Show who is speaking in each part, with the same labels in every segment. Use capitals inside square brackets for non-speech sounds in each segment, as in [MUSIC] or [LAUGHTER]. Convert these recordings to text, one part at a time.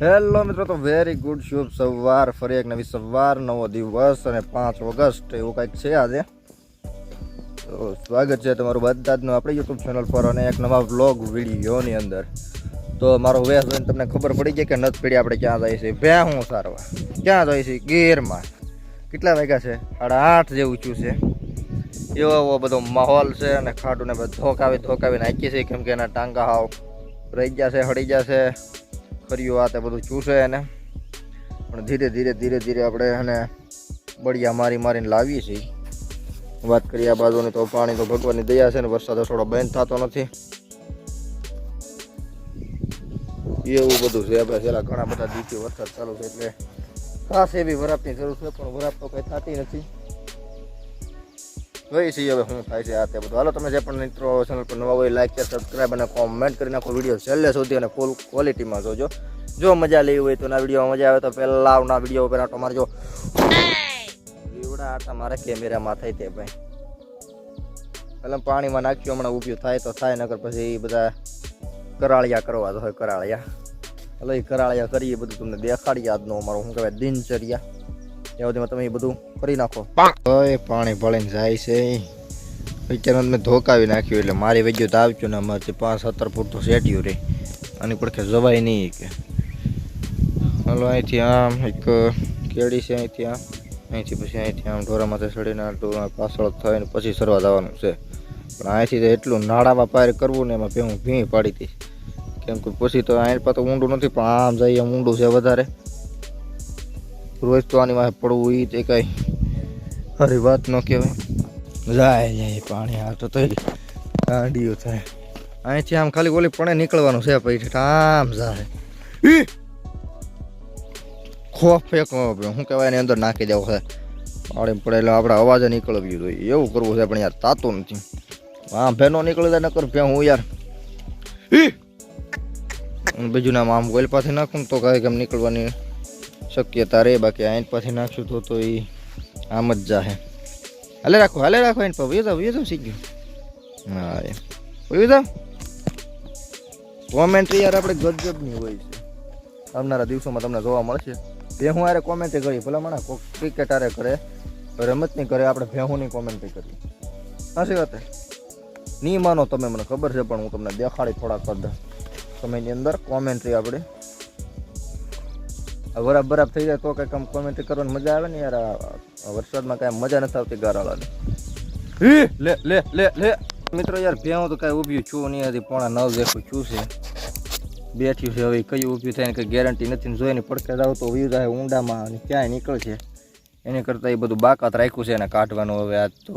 Speaker 1: Hello મિત્રો, તો very good શુભ સવાર, ફરી એક નવી સવાર, નવો દિવસ અને પાંચ ઓગસ્ટ એવું કંઈક છે આજે. તો સ્વાગત છે તમારું બધા જનું આપણી યુટ્યુબ ચેનલ પર અને એક નવા વ્લોગ વિડીયોની અંદર. તો મારો વેસ જોઈને તમને ખબર પડી ગઈ કે નથી પીડી આપણે ક્યાં જાય છે ભ્યા હું સારવા ક્યાં જઈએ છીએ? ગીરમાં. કેટલા વાગ્યા છે? સાડા આઠ જેવું છું છે. એવો એવો બધો માહોલ છે અને ખાટુને ધોકાવી ધોકાવી નાખીએ છીએ, કેમ કે એના ટાંકા હાવ રહી ગયા છે, હળી ગયા છે. ખરીયું આ તે બધું ચૂસે એને. પણ ધીરે ધીરે ધીરે ધીરે આપણે એને બળિયા મારી મારીને લાવીએ છીએ. વાત કરીએ આ બાજુની તો પાણી તો ભગવાનની દયા છે ને વરસાદ થોડો બંધ થતો નથી. એવું બધું છે. આપણે છેલ્લા ઘણા બધા દિવસથી વરસાદ ચાલુ છે એટલે ખાસ એવી વરાપની જરૂર છે, પણ વરાપ તો કંઈ થતી નથી. જોઈ છીએ હવે શું થાય છે આ તે બધું. હાલો, તમે જે પણ મિત્રો ચેનલ પર નવા હોય લાઈક શેર સબસ્ક્રાઈબ અને કોમેન્ટ કરી નાખો. વીડિયો છેલ્લે સુધી અને ફૂલ ક્વોલિટીમાં જોજો. જો મજા લેવી હોય તો ના વિડીયોમાં મજા આવે તો પહેલા આવના વીડિયો ઉપર આટો મારજો. લીવડા મારે કેમેરામાં થાય તે ભાઈ. પહેલાં પાણીમાં નાખ્યું, હમણાં ઊભ્યું થાય તો થાય, નકર પછી એ બધા કરાળિયા કરવા તો હોય, કરાળિયા. એટલે એ કરાળિયા કરીએ બધું તમને દેખાડીએ આજનો અમારો, શું કહેવાય, દિનચર્યા. ત્યાં સુધીમાં તમે એ બધું કરી નાખો. ઓય પાણી ભળીને જાય છે. અત્યારે મેં ધોકાવી નાખ્યું એટલે મારી વૈદ્યુત આવ્યું ને અમારથી પાંચ સત્તર ફૂટ તો સેટ્યું રે. આની પડખે જવાય નહીં કે. હલો અહીંથી આમ એક કેળી છે અહીંથી આમ. અહીંથી પછી અહીંથી આમ ઢોરામાંથી ચડીને ઢોરા પાછળ થઈને પછી સરવા જવાનું છે. પણ અહીંથી એટલું નાળામાં પાર કરવું ને એમાં ભીં પાડી હતી. કેમ કે પછી તો અહીં પાસે ઊંડું નથી પણ આમ જઈએ ઊંડું છે વધારે. રોજ તો આની વાહે પડવું એ તે કાંઈ હરી વાત ન કહેવાય. જાય જાય પાણી આ તો ગાંડીઓ થાય. અહીંથી આમ ખાલી ઓલી પણ નીકળવાનું છે પછી આમ જાય! ખોફ ફેંકો શું કહેવાય એની અંદર નાખી દેવો છે. પાણી પડે એટલે આપણે અવાજે નીકળવી જોઈએ. એવું કરવું છે પણ યાર તાતું નથી. આમ ભેનો નીકળી જાય નકર ભે હું યાર. બીજું નામ આમ ગોલ પાસે નાખું તો કાંઈ કેમ નીકળવાની શક્યતા રહે, બાકી આઈન પાછી નાખશું તો તો એ આમ જ જાહે. હાલે રાખો હાલે રાખો આઈન પર વયો જાવ વયો જાવ શીખ્યું હા, એ. વયો જાવ કોમેન્ટ્રી યાર આપણે ગજબની હોય છે. આવનારા દિવસોમાં તમને જોવા મળશે. ભેહું આરે કોમેન્ટ્રી કરી, ભલા મને કોક ક્રિકેટ હારે કરે, રમતની કરે, આપણે ભેહુંની કોમેન્ટ્રી કરી. સાચી વાત નહીં માનો તમે, મને ખબર છે, પણ હું તમને દેખાડી થોડાક કદ સમયની અંદર કોમેન્ટ્રી આપણે આ બરાબ થઈ જાય તો કંઈક આમ કોમેન્ટ કરવાની મજા આવે ને યાર વરસાદમાં કાંઈ મજા નથી આવતી ગારાળાની લે લે લે લે. મિત્રો યાર, ભેહું તો કાંઈ ઊભ્યું છું નહીં હતી પોણા નવ દેખું છું છે. બેઠ્યું છે હવે, કયું ઊભી થાય કંઈ ગેરંટી નથી જોઈને પડકે જાવ તો વ્યૂ જાય ઊંડામાં અને ક્યાંય નીકળશે. એની કરતાં એ બધું બાકાત રાખ્યું છે એને કાઢવાનું હવે આજ તો.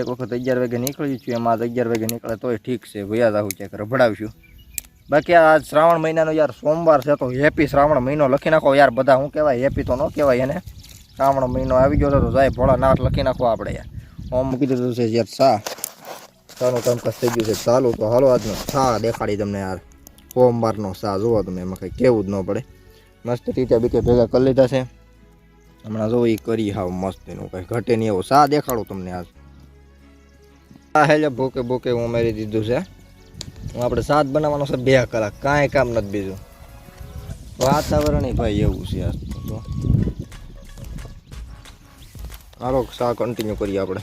Speaker 1: એક વખત અગિયાર વાગે નીકળી છું, એમાં આજ અગિયાર વાગે નીકળે તોય ઠીક છે ભૈયા આવું ક્યાંક રભડાવશું બાકી આ શ્રાવણ મહિનાનો યાર સોમવાર છે તો હેપી શ્રાવણ મહિનો લખી નાખો યાર બધા શું કહેવાય હેપી તો ન કહેવાય એને. શ્રાવણ મહિનો આવી ગયો તો જાય ભોળા નાથ લખી નાખો આપણે યાર. ઓમ મૂકી દીધું છે યાર સા સાનું કામકાજ થઈ ગયું છે ચાલુ, તો હાલો આજનો સા દેખાડી તમને યાર. સોમવારનો સા જોવો તમે, એમાં કંઈ કહેવું જ ન પડે. મસ્ત રીતે બીકે ભેગા કરી લીધા છે. હમણાં જો એ કરી હાવ મસ્ત એનું કંઈ ઘટે નહીં એવું. સા દેખાડું તમને આજ. હા હેલે ભૂકે હું ઉમેરી દીધું છે. આપણે સાત બનાવવાનો છે બે કલાક કાંઈ કામ નથી બીજું વાતાવરણ ય ભાઈ એવું છે આજ તો હાલો સા કન્ટિન્યू કરીએ આપણે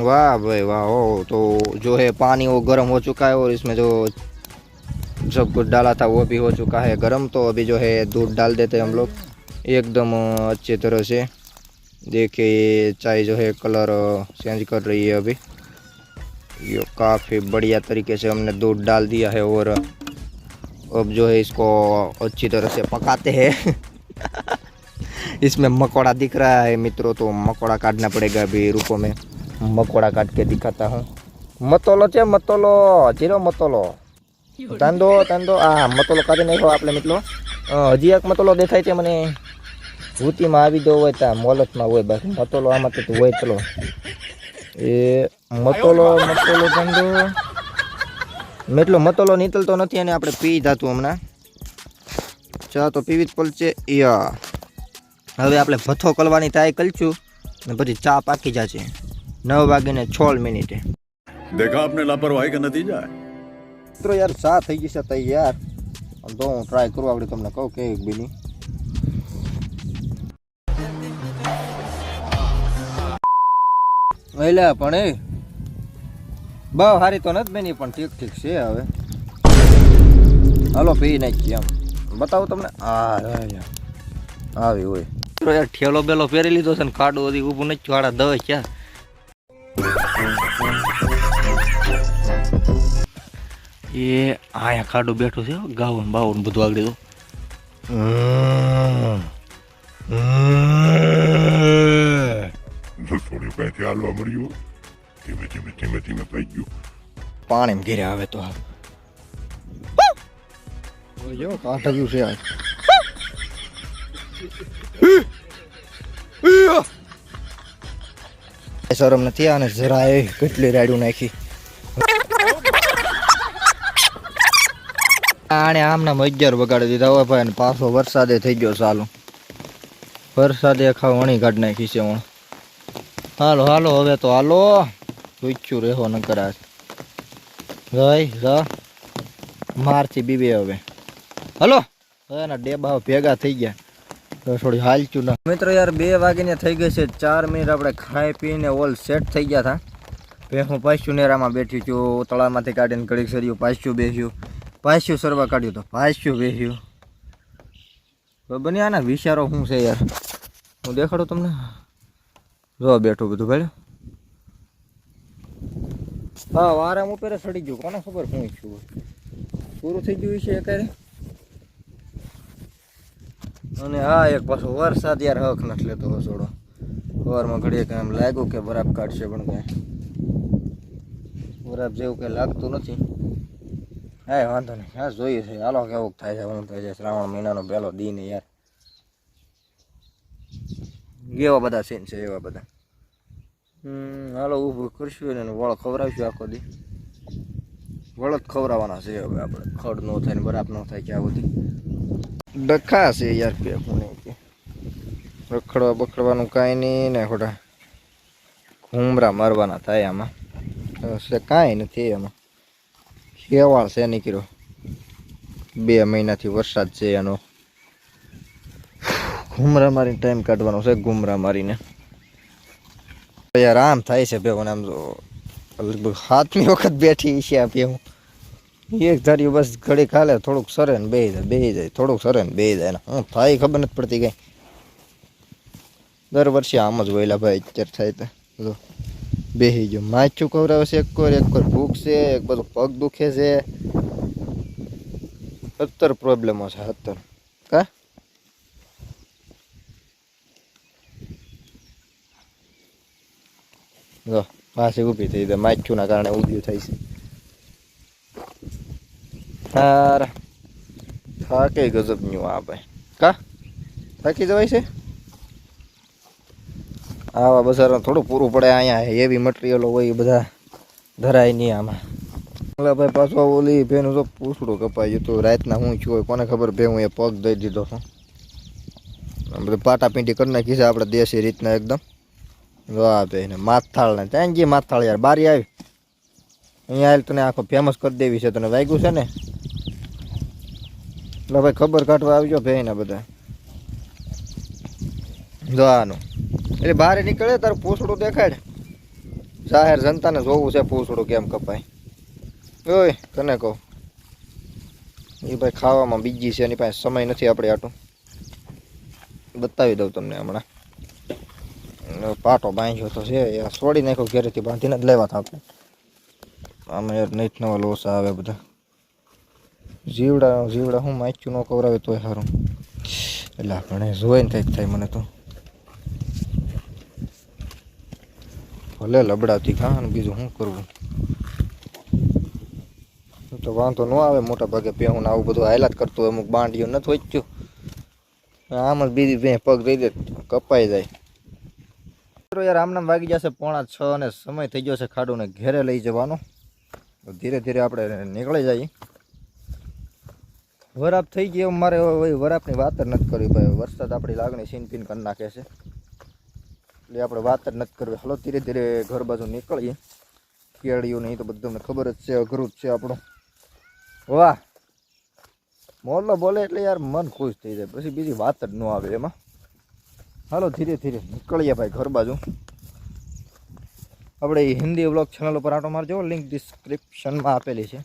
Speaker 1: वाह भाई वाह ओ तो जो है पानी वो गर्म हो चुका है और इसमें जो सब कुछ डाला था वो भी हो चुका है गर्म तो अभी जो है दूध डाल देते हैं हम लोग एकदम अ, अच्छी तरह से देखिए ये चाय जो है कलर चेंज कर रही है अभी ये काफ़ी बढ़िया तरीके से हमने दूध डाल दिया है और अब जो है इसको अच्छी तरह से पकाते हैं [LAUGHS] इसमें मकोड़ा दिख रहा है मित्रों तो मकोड़ा काटना पड़ेगा अभी रूपों में મકોડા કાઢ કે દિખાતા હું મતોલો છે મતોલો જીરો મતોલો તાંદો તાંદો આ મતોલો કાઢી નાખ્યો આપણે મિત્રો અ, હજી એક મતોલો દેખાય છે મને ભૂતીમાં આવી ગયો હોય ત્યાં મોલતમાં હોય બાકી મતોલો આમાં તો હોય ચલો એ મતોલો મતોલો ગંડો. એટલો મતોલો નીકળતો નથી અને આપણે પી ધાતું હમણાં. ચા તો પીવી જ પડશે. યા. હવે આપણે ભથ્થો કરવાની ટ્રાય કરીશું ને પછી ચા પાકી જશે. નવ વાગીને છ મિનિટે.
Speaker 2: દેખા આપને લાપરવાહી કે નતીજા
Speaker 1: મિત્રો યાર ચા થઈ ગઈ છે તૈયાર. તો હું ટ્રાય કરું આપણે તમને કહું કેવી બીની. વહેલા પણ એ. બહુ હારી તો નથી બેની પણ ઠીક ઠીક છે હવે. હાલો પી નાખીએ આમ. બતાવું તમને. આ આવી હોય. તો યાર ઠેલો બેલો પહેરી લીધો છે ને ખાડું બધી ઊભું નથી વાળા દવે ક્યાં? એ આયા ખાડું બેઠું છે ગાવું ને બધું આગળ તો
Speaker 2: પાસેથી હાલવા મળ્યું ધીમે ધીમે ધીમે ધીમે પઈ ગયું
Speaker 1: પાણી ઘેરે આવે તો આ જો કાંઠિયું છે આ શરમ નથી આને જરા એ કેટલી રાડ્યું નાખી આણે આમના મજ્જર વગાડી દીધા હોય ભાઈ પાછો વરસાદે થઈ ગયો ચાલુ વરસાદે આખા વણી કાઢ નાખી છે હું હાલો હાલો, હવે તો હાલો. પૂછ્યું રહેવો ન કરાશ રહી, ર. મારથી બીબે હવે. હલો. એના ડેબા ભેગા થઈ ગયા. થોડી હાલચું ના. મિત્રો યાર, બે વાગીને થઈ ગઈ છે ચાર મિનિટ. આપણે ખાઈ પીને ઓલ સેટ થઈ ગયા હતા બે હું પાછું નેરામાં બેઠી છું. તળામાંથી કાઢીને ઘડીક સર્યું પાછું બેસ્યું. પાછું સરવા કાઢ્યું તો પાછું બેસ્યું. બન્યા આના વિચારો શું છે યાર? હું દેખાડું તમને? જો બેઠું બધું ભાઈ હા, વારામ ઉપર સડી ગયું. કોને ખબર શું છું પૂરું થઈ ગયું છે અત્યારે? અને હા, એક પાછો વરસાદ યાર હક નથી લેતો હસોડો. સવારમાં ઘડીએ કે એમ લાગ્યું કે બરાબ કાઢશે પણ કાંઈ. બરાબ જેવું કંઈ લાગતું નથી. હા વાંધો નહીં. હા, જોઈએ છે. હાલો, કેવું થાય છે હું થાય છે? શ્રાવણ મહિનાનો પહેલો દિન યાર. એવા બધા સીન છે, એવા બધા. હાલો, ઊભું કરશું ને વળ ખવડાવશું આખો દી. વળ જ ખવડાવવાના છે હવે આપણે. ખડ ન થાય ને બરાબ ન થાય કે આ બધી. ડખા છે યાર કે નહીં કે. રખડવા બખડવાનું કાંઈ નહીં ને ખોટા ઘૂમરા મારવાના થાય આમાં. કાંઈ નથી એમાં. શેવાળ છે નીકળ્યો બે મહિનાથી વરસાદ છે એનો. ઘૂમરા મારીને ટાઈમ કાઢવાનો છે ઘૂમરા મારીને યાર આમ થાય છે ભેગું આમ તો લગભગ સાતમી વખત બેઠી છે આ ભેગું. એક ધાર્યું બસ ઘડી ખાલે, થોડુંક સરે ને બે જાય બે જાય, થોડુંક સરે ને બે જાય ને હું થાય ખબર નથી પડતી કઈ. દર વર્ષે આમ જ વહેલા ભાઈ અત્યારે થાય તો. જો બેસી ગયો. માછું ખવડાવે છે, એક કોર એક કોર ભૂખ છે એક બધું પગ દુખે છે. સત્તર પ્રોબ્લેમો છે, સત્તર. કા? જો પાસે ઊભી થઈ જાય માછુંના કારણે ઊભી થાય છે. હારા. થાકે ગજબનું આ ભાઈ. કા? થાકી જવાય છે? આવા બજારમાં થોડું પૂરું પડે અહીંયા. હેવી મટીરિયલો હોય એ બધા ધરાય નહીં આમાં. ઓલા ભાઈ પાછો ઓલી ભેનું તો પૂછડું કપાઈ ગયું રાતના હું છું કોને ખબર? ભે હું એ પગ દઈ દીધો છું બધું પાટા પીંટી કરી નાખી છે આપણે દેશી રીતના એકદમ. જો બેન માથાળ ને ત્યાં ગઈ માથાળ યાર, બારી આવી. અહીંયા આવેલ તને આખો ફેમસ કરી દેવી છે, તને વાગ્યું છે ને? એટલે ભાઈ, ખબર કાઢવા આવજો ભાઈ ને બધા. જો આનું. એટલે બહાર નીકળે, તારું પૂછડું દેખાડ. જાહેર જનતાને જોવું છે પૂછડું કેમ કપાય. ઓય, તને કહું. એ ભાઈ ખાવામાં બીજી છે, એની પાસે સમય નથી આપણે આટું બતાવી દઉં તમને હમણાં. પાટો બાંધ્યો તો છે, એ છોડી નાખ્યો, ઘેરેથી બાંધીને જ લેવા હતા આપણે. આમાં યાર નહીં નવા લોસા આવે બધા. જીવડા જીવડા હું માચ્યું ન કવરાવે તોય સારું એટલે આપણે જોઈને કંઈક થાય મને તો. ભલે લબડાવતી કાં બીજું શું કરવું? તો વાંધો ન આવે, મોટા ભાગે પહેવું આવું બધું હાયલાત કરતું હોય, અમુક બાંડીઓ નથી વચ્યું આમ જ બીજી બે પગ રહી દે, કપાઈ જાય. મિત્રો યાર, આમનામ વાગી જશે, પોણા છ અને સમય થઈ ગયો છે ખાડુને ઘેરે લઈ જવાનો. ધીરે ધીરે આપણે નીકળી જઈએ. વરાપ થઈ ગયો મારે વરાપની વાત જ નથી કરવી ભાઈ. વરસાદ આપણી લાગણી સીન પીન કરી નાખે છે. એટલે આપણે વાત જ નથી કરવી. હાલો, ધીરે ધીરે ઘર બાજુ નીકળીએ. કેળિયું નહીં તો બધું ખબર જ છે, અઘરું જ છે આપણું. વાહ! મોરલો બોલે એટલે યાર મન ખુશ થઈ જાય. પછી બીજી વાત જ ન આવે એમાં. હાલો, ધીરે ધીરે. નીકળીએ ભાઈ ઘર બાજુ. આપણે હિન્દી વ્લોગ ચેનલ ઉપર આટો મારજો લિંક ડિસ્ક્રિપ્શનમાં આપેલી છે.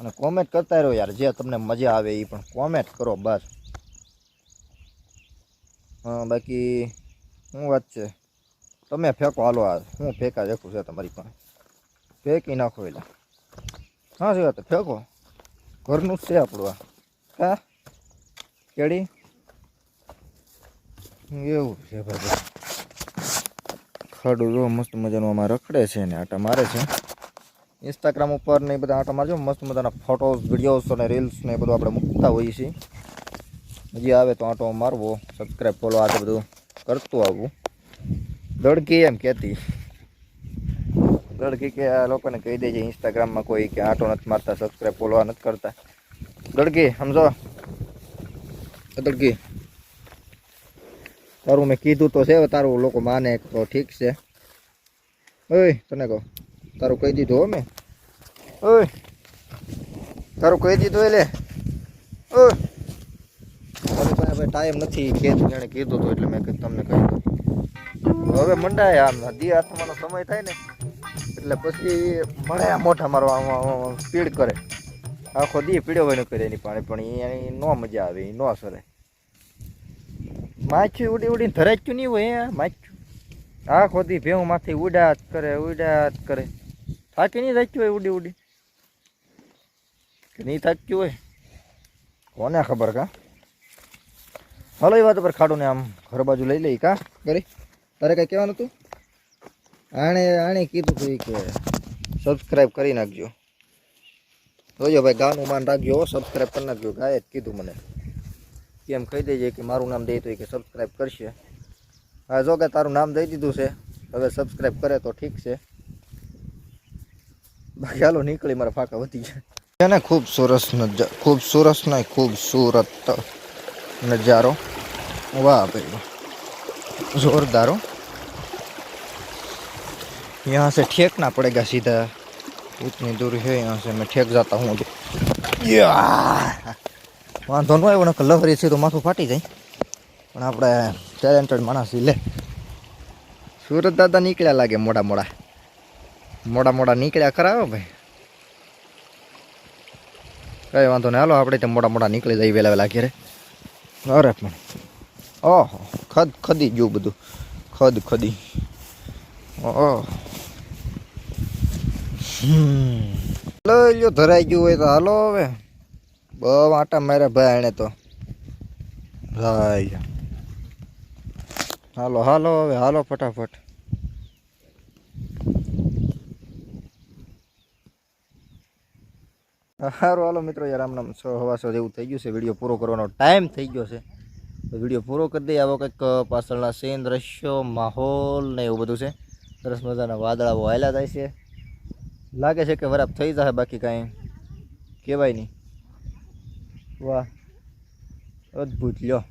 Speaker 1: અને કોમેન્ટ કરતા રહો યાર જે તમને મજા આવે એ પણ કોમેન્ટ કરો, બસ. બાકી શું વાત છે? તમે ફેંકો, હાલો, આ હું ફેંકા દેખું છે તમારી પાસે. ફેંકી નાખો એટલે. હા, શું વાત ફેંકો. ઘરનું જ છે આપણું આ. હા? કેડી? એવું છે ભાઈ. ખડું જો મસ્ત મજાનું આમાં રખડે છે ને આટા મારે છે. ઇન્સ્ટાગ્રામ ઉપર ને બધા આટા મારજો, મસ્ત મજાના ફોટોસ વિડીયોઝ અને રીલ્સ ને બધું આપણે મૂકતા હોઈએ છીએ. હજી આવે તો આટો મારવો સબસ્ક્રાઈબ ફોલો આ બધું કરતું આવવું. દડકી એમ કહેતી. દડકી કે આ લોકોને કહી દેજે ઇન્સ્ટાગ્રામમાં કોઈ કે આટો નથી મારતા સબસ્ક્રાઈબ ફોલો નથી કરતા. દડકી સમજો? દડકી તારું મેં કીધું તો છે તારું લોકો માને તો ઠીક છે. ઓય, તને કહો. તારું કહી દીધું હો મેં. ઓય, તારું કહી દીધું એટલે ઓય. મારી પાસે ભાઈ ટાઈમ નથી. ખેત જાણે કીધું હતું એટલે મેં તમને કહી દઉં. હવે મંડાય આમ દી આત્માનો સમય થાય ને, એટલે પછી મળે મોઢા મારો આમ સ્પીડ કરે. આખો દી પીડ્યો હોય ન કરે એની પાણી પણ એ ન મજા આવે એ ન સરે માછું ઉડી ઉડીને ધરાચ્યું નહીં હોય માછું. આ ખોદી ભેવું માથી ઉડાત કરે ઉડાત કરે. થાકી નહીં થાક્યું હોય ઉડી ઉડી. કે નહીં થાક્યું હોય? કોને ખબર કા? હલો, એ વાત પર ખાડું ને આમ ઘર બાજુ લઈ લઈ કા? કરી તારે કઈ કહેવાનું હતું? આણે આણે કીધું હતું કે સબસ્ક્રાઈબ કરી નાખજો. જોજો ભાઈ, ગાનું માન રાખજો સબસ્ક્રાઈબ કરી નાખજો. ગાય જ કીધું મને. કેમ કહી દેજે કે મારું નામ દઈ તો ઈ કે સબસ્ક્રાઈબ કરશે હા જો કે તારું નામ દઈ દીધું છે હવે સબસ્ક્રાઈબ કરે તો ઠીક છે બાકી હાલો નીકળી મારા ફાંકા વધી જાય છે ને ખૂબ સરસ નજારો ખૂબ સરસ નહીં ખૂબ સુરત નજારો વાહ ભાઈ વાહ जोरदार हो यहाँ से ठेकना पड़ेगा सीधा इतनी दूर है यहाँ से मैं ठेक जाता हूँ अभी વાંધો ન આવ્યો નકર લહરી છે તો માથું ફાટી જાય. પણ આપણે ટેલેન્ટેડ માણસ લે. સુરત દાદા નીકળ્યા લાગે મોડા મોડા. મોડા મોડા નીકળ્યા ખરા ભાઈ. કઈ વાંધો નહીં, હાલો, આપણે તો મોડા મોડા નીકળી જાય વહેલા વહેલા ઘેરે. અરે પણ, ઓહો, ખદ ખદી ગયું બધું. ખદ ખદી. ઓહ. લઈ લ્યો, ધરાઈ ગયું હોય તો હાલો હવે. બહુ આટા મારે ભાઈ એને તો. ભાઈ. હાલો હાલો હવે હાલો ફટાફટ. સારું હાલો મિત્રો યાર આમનામ સો હવા સો જેવું થઈ ગયું છે. વીડિયો પૂરો કરવાનો ટાઈમ થઈ ગયો છે. તો વીડિયો પૂરો કરી દઈએ. આવો કંઈક પાછળના સીન દ્રશ્યો માહોલ ને એવું બધું છે. સરસ મજાના વાદળાઓ હાલ્યા થાય છે. લાગે છે કે વરાપ થઈ જશે બાકી કાંઈ કહેવાય નહીં. વાહ. અદ્ભુત લ્યો.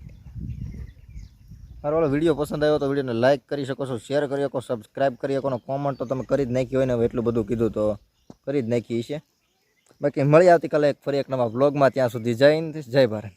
Speaker 1: મારો વીડિયો પસંદ આવ્યો તો વિડીયોને લાઇક કરી શકો છો શેર કરી શકો સબસ્ક્રાઈબ કરી શકો કોમેન્ટ તો તમે કરી જ નાખી હોય ને એટલું બધું કીધું તો કરી જ નાખી છે બાકી મળી આવતીકાલે એક ફરી એક નવા વ્લોગમાં ત્યાં સુધી જય જય ભારત.